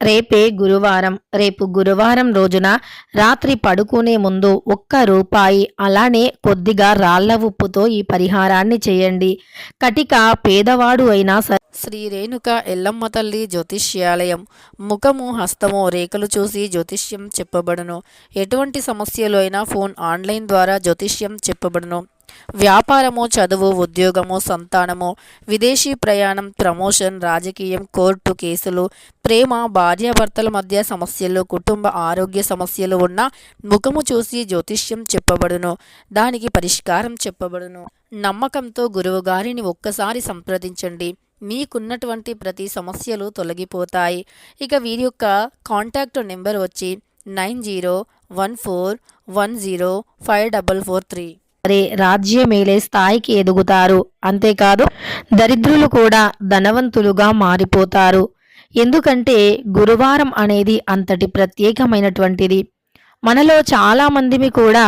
రేపే గురువారం. రేపు గురువారం రోజున రాత్రి పడుకునే ముందు ఒక్క రూపాయి అలానే కొద్దిగా రాళ్ళ ఉప్పుతో ఈ పరిహారాన్ని చేయండి. కటిక పేదవాడు అయినా సరే శ్రీ రేణుక ఎల్లమ్మ తల్లి జ్యోతిష్యాలయం. ముఖము హస్తము రేఖలు చూసి జ్యోతిష్యం చెప్పబడును. ఎటువంటి సమస్యలు అయినా ఫోన్ ఆన్లైన్ ద్వారా జ్యోతిష్యం చెప్పబడును. వ్యాపారము చదువు ఉద్యోగము సంతానము విదేశీ ప్రయాణం ప్రమోషన్ రాజకీయం కోర్టు కేసులు ప్రేమ భార్యాభర్తల మధ్య సమస్యలు కుటుంబ ఆరోగ్య సమస్యలు ఉన్న ముఖము చూసి జ్యోతిష్యం చెప్పబడును. దానికి పరిష్కారం చెప్పబడును. నమ్మకంతో గురువుగారిని ఒక్కసారి సంప్రదించండి. మీకున్నటువంటి ప్రతి సమస్యలు తొలగిపోతాయి. ఇక వీరి యొక్క కాంటాక్ట్ నెంబర్ వచ్చి nine zero one four one zero five double four three. సరే రాజ్యమేలే స్థాయికి ఎదుగుతారు. అంతేకాదు దరిద్రులు కూడా ధనవంతులుగా మారిపోతారు. ఎందుకంటే గురువారం అనేది అంతటి ప్రత్యేకమైనటువంటిది. మనలో చాలామందిమి కూడా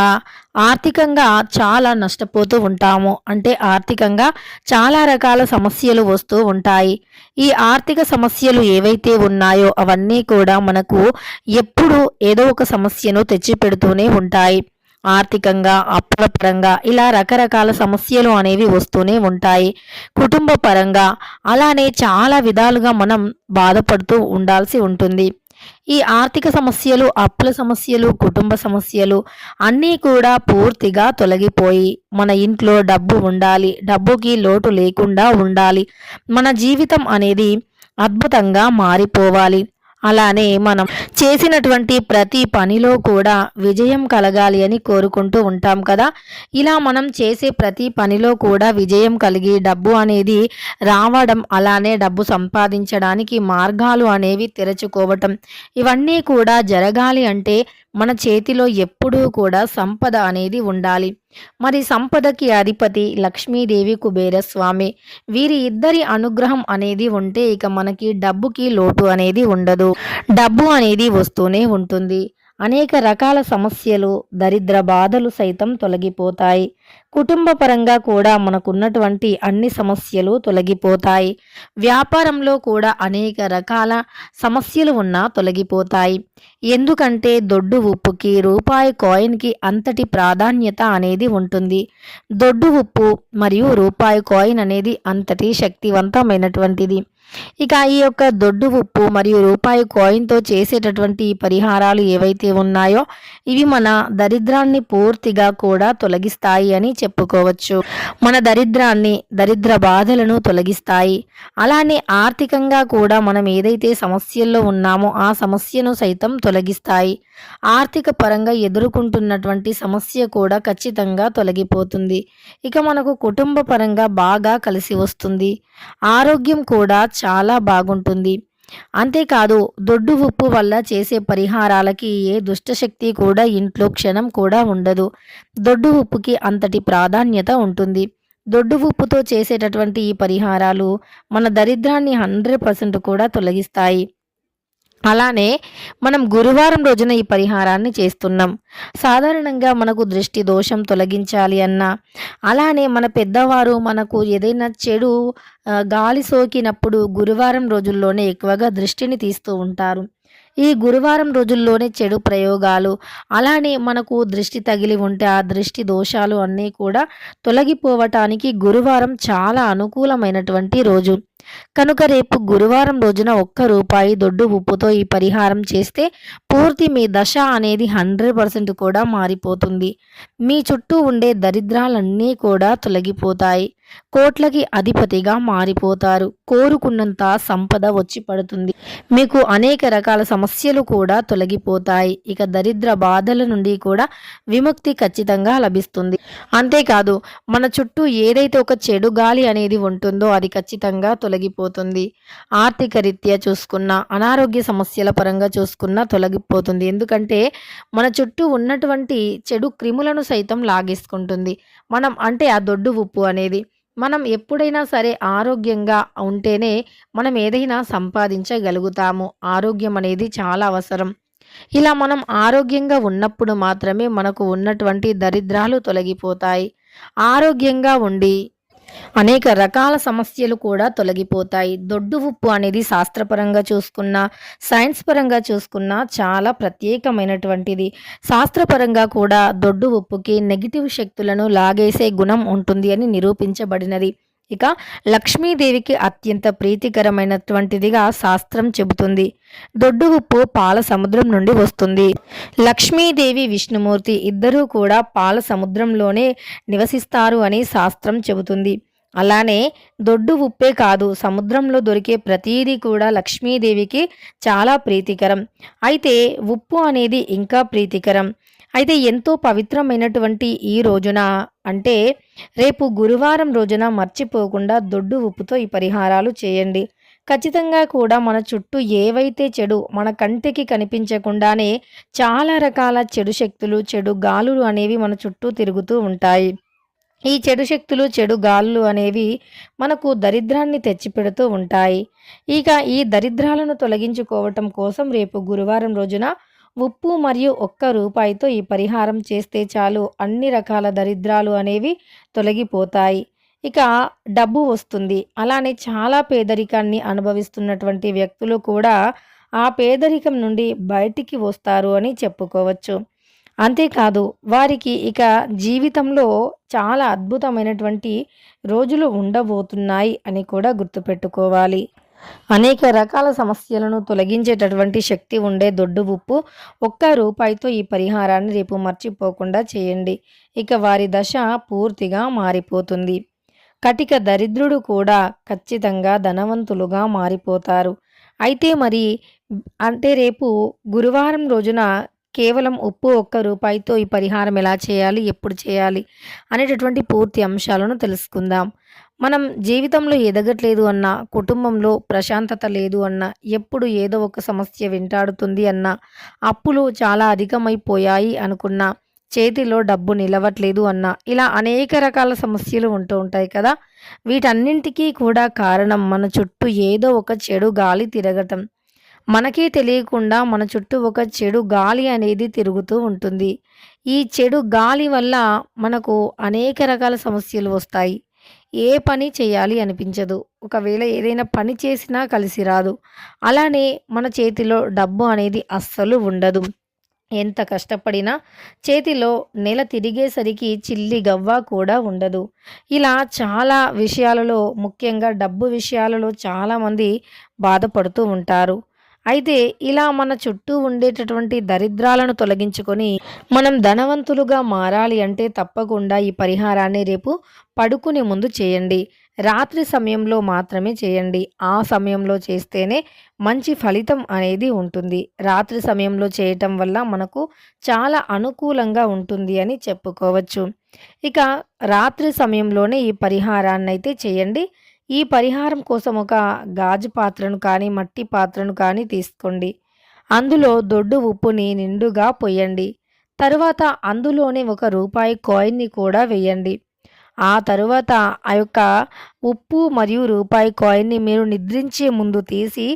ఆర్థికంగా చాలా నష్టపోతూ ఉంటాము. అంటే ఆర్థికంగా చాలా రకాల సమస్యలు వస్తూ ఉంటాయి. ఈ ఆర్థిక సమస్యలు ఏవైతే ఉన్నాయో అవన్నీ కూడా మనకు ఎప్పుడు ఏదో ఒక సమస్యను తెచ్చిపెడుతూనే ఉంటాయి. ఆర్థికంగా అప్పుల పరంగా ఇలా రకరకాల సమస్యలు అనేవి వస్తూనే ఉంటాయి. కుటుంబ పరంగా అలానే చాలా విధాలుగా మనం బాధపడుతూ ఉండాల్సి ఉంటుంది. ఈ ఆర్థిక సమస్యలు అప్పుల సమస్యలు కుటుంబ సమస్యలు అన్నీ కూడా పూర్తిగా తొలగిపోయి మన ఇంట్లో డబ్బు ఉండాలి డబ్బుకి లోటు లేకుండా ఉండాలి. మన జీవితం అనేది అద్భుతంగా మారిపోవాలి. అలానే మనం చేసినటువంటి ప్రతి పనిలో కూడా విజయం కలగాలి అని కోరుకుంటూ ఉంటాం కదా. ఇలా మనం చేసే ప్రతి పనిలో కూడా విజయం కలిగి డబ్బు అనేది రావడం అలానే డబ్బు సంపాదించడానికి మార్గాలు అనేవి తెరచుకోవటం ఇవన్నీ కూడా జరగాలి అంటే మన చేతిలో ఎప్పుడూ కూడా సంపద అనేది ఉండాలి. మరి సంపదకి అధిపతి లక్ష్మీదేవి కుబేరస్వామి వీరి ఇద్దరి అనుగ్రహం అనేది ఉంటే ఇక మనకి డబ్బుకి లోటు అనేది ఉండదు. డబ్బు అనేది వస్తూనే ఉంటుంది. అనేక రకాల సమస్యలు దరిద్ర బాధలు సైతం తొలగిపోతాయి. కుటుంబ పరంగా కూడా మనకున్నటువంటి అన్ని సమస్యలు తొలగిపోతాయి. వ్యాపారంలో కూడా అనేక రకాల సమస్యలు ఉన్నా తొలగిపోతాయి. ఎందుకంటే దొడ్డు ఉప్పుకి రూపాయి కాయిన్కి అంతటి ప్రాధాన్యత అనేది ఉంటుంది. దొడ్డు ఉప్పు మరియు రూపాయి కాయిన్ అనేది అంతటి శక్తివంతమైనటువంటిది. ఇక ఈ యొక్క దొడ్డు ఉప్పు మరియు రూపాయి కాయిన్తో చేసేటటువంటి పరిహారాలు ఏవైతే ఉన్నాయో ఇవి మన దరిద్రాన్ని పూర్తిగా కూడా తొలగిస్తాయి అని చెప్పుకోవచ్చు. మన దరిద్రాన్ని దరిద్ర బాధలను తొలగిస్తాయి. అలానే ఆర్థికంగా కూడా మనం ఏదైతే సమస్యల్లో ఉన్నామో ఆ సమస్యను సైతం తొలగిస్తాయి. ఆర్థిక పరంగా ఎదుర్కొంటున్నటువంటి సమస్య కూడా ఖచ్చితంగా తొలగిపోతుంది. ఇక మనకు కుటుంబ పరంగా బాగా కలిసి వస్తుంది. ఆరోగ్యం కూడా చాలా బాగుంటుంది. అంతేకాదు దొడ్డు ఉప్పు వల్ల చేసే పరిహారాలకి ఏ దుష్టశక్తి కూడా ఇంట్లో క్షణం కూడా ఉండదు. దొడ్డు ఉప్పుకి అంతటి ప్రాధాన్యత ఉంటుంది. దొడ్డు ఉప్పుతో చేసేటటువంటి ఈ పరిహారాలు మన దరిద్రాన్ని హండ్రెడ్ పర్సెంట్ కూడా తొలగిస్తాయి. అలానే మనం గురువారం రోజున ఈ పరిహారాన్ని చేస్తున్నాం. సాధారణంగా మనకు దృష్టి దోషం తొలగించాలి అన్న అలానే మన పెద్దవారు మనకు ఏదైనా చెడు గాలి సోకినప్పుడు గురువారం రోజుల్లోనే ఎక్కువగా దృష్టిని తీస్తూ ఉంటారు. ఈ గురువారం రోజుల్లోనే చెడు ప్రయోగాలు అలానే మనకు దృష్టి తగిలి ఉంటే ఆ దృష్టి దోషాలు అన్నీ కూడా తొలగిపోవటానికి గురువారం చాలా అనుకూలమైనటువంటి రోజు. కనుక రేపు గురువారం రోజున ఒక్క రూపాయి దొడ్డు ఉప్పుతో ఈ పరిహారం చేస్తే పూర్తి మీ దశ అనేది హండ్రెడ్ పర్సెంట్ కూడా మారిపోతుంది. మీ చుట్టూ ఉండే దరిద్రాలన్నీ కూడా తొలగిపోతాయి. కోట్లకి అధిపతిగా మారిపోతారు. కోరుకున్నంత సంపద వచ్చి పడుతుంది. మీకు అనేక రకాల సమస్యలు కూడా తొలగిపోతాయి. ఇక దరిద్ర బాధల నుండి కూడా విముక్తి ఖచ్చితంగా లభిస్తుంది. అంతేకాదు మన చుట్టూ ఏదైతే ఒక చెడు గాలి అనేది ఉంటుందో అది ఖచ్చితంగా తొలగిపోతుంది. ఆర్థిక రీత్యా చూసుకున్న అనారోగ్య సమస్యల పరంగా చూసుకున్న తొలగిపోతుంది. ఎందుకంటే మన చుట్టూ ఉన్నటువంటి చెడు క్రిములను సైతం లాగేసుకుంటుంది. మనం అంటే ఆ దొడ్డు ఉప్పు అనేది. మనం ఎప్పుడైనా సరే ఆరోగ్యంగా ఉంటేనే మనం ఏదైనా సంపాదించగలుగుతాము. ఆరోగ్యం అనేది చాలా అవసరం. ఇలా మనం ఆరోగ్యంగా ఉన్నప్పుడు మాత్రమే మనకు ఉన్నటువంటి దరిద్రాలు తొలగిపోతాయి. ఆరోగ్యంగా ఉండి అనేక రకాల సమస్యలు కూడా తొలగిపోతాయి. దొడ్డు ఉప్పు అనేది శాస్త్రపరంగా చూసుకున్నా సైన్స్ పరంగా చూసుకున్నా చాలా ప్రత్యేకమైనటువంటిది. శాస్త్రపరంగా కూడా దొడ్డు ఉప్పుకి నెగిటివ్ శక్తులను లాగేసే గుణం ఉంటుంది అని నిరూపించబడినది. ఇక లక్ష్మీదేవికి అత్యంత ప్రీతికరమైనటువంటిదిగా శాస్త్రం చెబుతుంది. దొడ్డు ఉప్పు పాల సముద్రం నుండి వస్తుంది. లక్ష్మీదేవి విష్ణుమూర్తి ఇద్దరూ కూడా పాల సముద్రంలోనే నివసిస్తారు అని శాస్త్రం చెబుతుంది. అలానే దొడ్డు ఉప్పే కాదు సముద్రంలో దొరికే ప్రతీది కూడా లక్ష్మీదేవికి చాలా ప్రీతికరం. అయితే ఉప్పు అనేది ఇంకా ప్రీతికరం. అయితే ఎంతో పవిత్రమైనటువంటి ఈ రోజున అంటే రేపు గురువారం రోజున మర్చిపోకుండా దొడ్డు ఉప్పుతో ఈ పరిహారాలు చేయండి. ఖచ్చితంగా కూడా మన చుట్టూ ఏవైతే చెడు మన కంటికి కనిపించకుండానే చాలా రకాల చెడు శక్తులు చెడు గాలులు అనేవి మన చుట్టూ తిరుగుతూ ఉంటాయి. ఈ చెడు శక్తులు చెడు గాలులు అనేవి మనకు దరిద్రాన్ని తెచ్చిపెడుతూ ఉంటాయి. ఇక ఈ దరిద్రాలను తొలగించుకోవటం కోసం రేపు గురువారం రోజున ఉప్పు మరియు ఒక్క రూపాయితో ఈ పరిహారం చేస్తే చాలు. అన్ని రకాల దరిద్రాలు అనేవి తొలగిపోతాయి. ఇక డబ్బు వస్తుంది. అలానే చాలా పేదరికాన్ని అనుభవిస్తున్నటువంటి వ్యక్తులు కూడా ఆ పేదరికం నుండి బయటికి వస్తారు అని చెప్పుకోవచ్చు. అంతేకాదు వారికి ఇక జీవితంలో చాలా అద్భుతమైనటువంటి రోజులు ఉండబోతున్నాయి అని కూడా గుర్తుపెట్టుకోవాలి. అనేక రకాల సమస్యలను తొలగించేటటువంటి శక్తి ఉండే దొడ్డు ఉప్పు ఒక్క రూపాయితో ఈ పరిహారాన్ని రేపు మర్చిపోకుండా చేయండి. ఇక వారి దశ పూర్తిగా మారిపోతుంది. కటిక దరిద్రుడు కూడా ఖచ్చితంగా ధనవంతులుగా మారిపోతారు. అయితే మరి అంటే రేపు గురువారం రోజున కేవలం ఉప్పు ఒక్క రూపాయితో ఈ పరిహారం ఎలా చేయాలి ఎప్పుడు చేయాలి అనేటటువంటి పూర్తి అంశాలను తెలుసుకుందాం. మనం జీవితంలో ఎదగట్లేదు అన్న కుటుంబంలో ప్రశాంతత లేదు అన్న ఎప్పుడు ఏదో ఒక సమస్య వెంటాడుతుంది అన్న అప్పులు చాలా అధికమైపోయాయి అనుకున్నా చేతిలో డబ్బు నిలవట్లేదు అన్న ఇలా అనేక రకాల సమస్యలు ఉంటూ ఉంటాయి కదా. వీటన్నింటికీ కూడా కారణం మన చుట్టూ ఏదో ఒక చెడు గాలి తిరగటం. మనకే తెలియకుండా మన చుట్టూ ఒక చెడు గాలి అనేది తిరుగుతూ ఉంటుంది. ఈ చెడు గాలి వల్ల మనకు అనేక రకాల సమస్యలు వస్తాయి. ఏ పని చేయాలి అనిపించదు. ఒకవేళ ఏదైనా పని చేసినా కలిసి రాదు. అలానే మన చేతిలో డబ్బు అనేది అస్సలు ఉండదు. ఎంత కష్టపడినా చేతిలో నెల తిరిగేసరికి చిల్లి గవ్వ కూడా ఉండదు. ఇలా చాలా విషయాలలో ముఖ్యంగా డబ్బు విషయాలలో చాలామంది బాధపడుతూ ఉంటారు. అయితే ఇలా మన చుట్టూ ఉండేటటువంటి దరిద్రాలను తొలగించుకొని మనం ధనవంతులుగా మారాలి అంటే తప్పకుండా ఈ పరిహారాన్ని రేపు పడుకునే ముందు చేయండి. రాత్రి సమయంలో మాత్రమే చేయండి. ఆ సమయంలో చేస్తేనే మంచి ఫలితం అనేది ఉంటుంది. రాత్రి సమయంలో చేయటం వల్ల మనకు చాలా అనుకూలంగా ఉంటుంది అని చెప్పుకోవచ్చు. ఇక రాత్రి సమయంలోనే ఈ పరిహారాన్ని అయితే చేయండి. ఈ పరిహారం కోసం ఒక గాజు పాత్రను కానీ మట్టి పాత్రను కానీ తీసుకోండి. అందులో దొడ్డు ఉప్పుని నిండుగా పొయ్యండి. తరువాత అందులోనే ఒక రూపాయి కాయిన్ని కూడా వేయండి. ఆ తరువాత ఆ యొక్క ఉప్పు మరియు రూపాయి కాయిన్ని మీరు నిద్రించే ముందు తీసి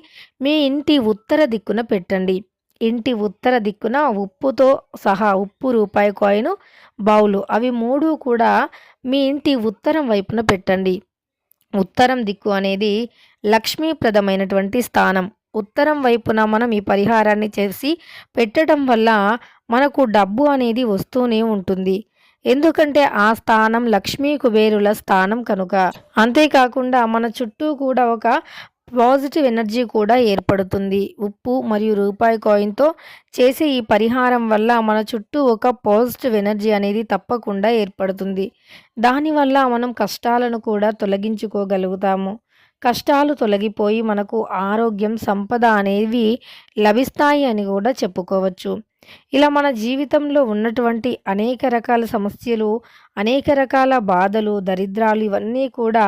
మీ ఇంటి ఉత్తర దిక్కున పెట్టండి. ఇంటి ఉత్తర దిక్కున ఉప్పుతో సహా ఉప్పు రూపాయి కాయిన్ బౌలు అవి మూడు కూడా మీ ఇంటి ఉత్తరం వైపున పెట్టండి. ఉత్తరం దిక్కు అనేది లక్ష్మీప్రదమైనటువంటి స్థానం. ఉత్తరం వైపున మనం ఈ పరిహారాన్ని చేసి పెట్టడం వల్ల మనకు డబ్బు అనేది వస్తూనే ఉంటుంది. ఎందుకంటే ఆ స్థానం లక్ష్మీ కుబేరుల స్థానం కనుక. అంతేకాకుండా మన చుట్టూ కూడా ఒక పాజిటివ్ ఎనర్జీ కూడా ఏర్పడుతుంది. ఉప్పు మరియు రూపాయి కాయిన్తో చేసే ఈ పరిహారం వల్ల మన చుట్టూ ఒక పాజిటివ్ ఎనర్జీ అనేది తప్పకుండా ఏర్పడుతుంది. దానివల్ల మనం కష్టాలను కూడా తొలగించుకోగలుగుతాము. కష్టాలు తొలగిపోయి మనకు ఆరోగ్యం సంపద అనేవి లభిస్తాయి అని కూడా చెప్పుకోవచ్చు. ఇలా మన జీవితంలో ఉన్నటువంటి అనేక రకాల సమస్యలు అనేక రకాల బాధలు దరిద్రాలు ఇవన్నీ కూడా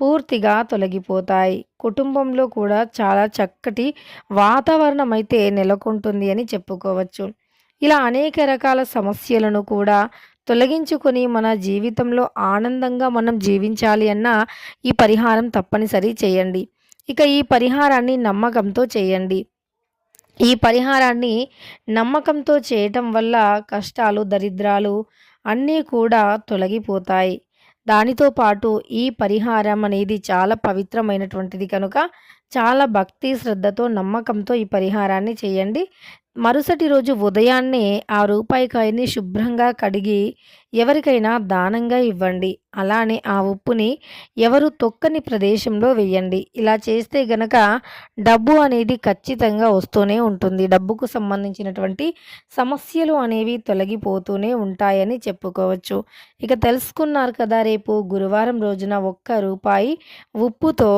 పూర్తిగా తొలగిపోతాయి. కుటుంబంలో కూడా చాలా చక్కటి వాతావరణం అయితే నెలకొంటుంది అని చెప్పుకోవచ్చు. ఇలా అనేక రకాల సమస్యలను కూడా తొలగించుకొని మన జీవితంలో ఆనందంగా మనం జీవించాలి అన్న ఈ పరిహారం తప్పనిసరి చేయండి. ఇక ఈ పరిహారాన్ని నమ్మకంతో చేయండి. ఈ పరిహారాన్ని నమ్మకంతో చేయటం వల్ల కష్టాలు దరిద్రాలు అన్నీ కూడా తొలగిపోతాయి. దానితో పాటు ఈ పరిహారం అనేది చాలా పవిత్రమైనటువంటిది కనుక చాలా భక్తి శ్రద్ధతో నమ్మకంతో ఈ పరిహారాన్ని చేయండి. మరుసటి రోజు ఉదయాన్నే ఆ రూపాయి కాయని శుభ్రంగా కడిగి ఎవరికైనా దానంగా ఇవ్వండి. అలానే ఆ ఉప్పుని ఎవరు తొక్కని ప్రదేశంలో వేయండి. ఇలా చేస్తే గనక డబ్బు అనేది ఖచ్చితంగా వస్తూనే ఉంటుంది. డబ్బుకు సంబంధించినటువంటి సమస్యలు అనేవి తొలగిపోతూనే ఉంటాయని చెప్పుకోవచ్చు. ఇక తెలుసుకున్నారు కదా రేపు గురువారం రోజున ఒక్క రూపాయి ఉప్పుతో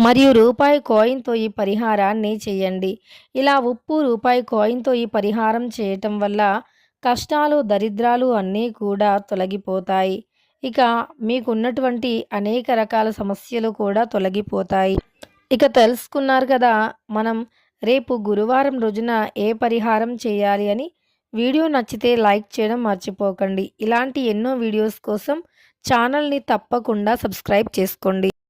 మరియు రూపాయి కాయిన్తో ఈ పరిహారాన్ని చేయండి. ఇలా ఉప్పు రూపాయి కాయిన్తో ఈ పరిహారం చేయటం వల్ల కష్టాలు దరిద్రాలు అన్నీ కూడా తొలగిపోతాయి. ఇక మీకున్నటువంటి అనేక రకాల సమస్యలు కూడా తొలగిపోతాయి. ఇక తెలుసుకున్నారు కదా మనం రేపు గురువారం రోజున ఏ పరిహారం చేయాలి అని. వీడియో నచ్చితే లైక్ చేయడం మర్చిపోకండి. ఇలాంటి ఎన్నో వీడియోస్ కోసం ఛానల్ని తప్పకుండా సబ్స్క్రైబ్ చేసుకోండి.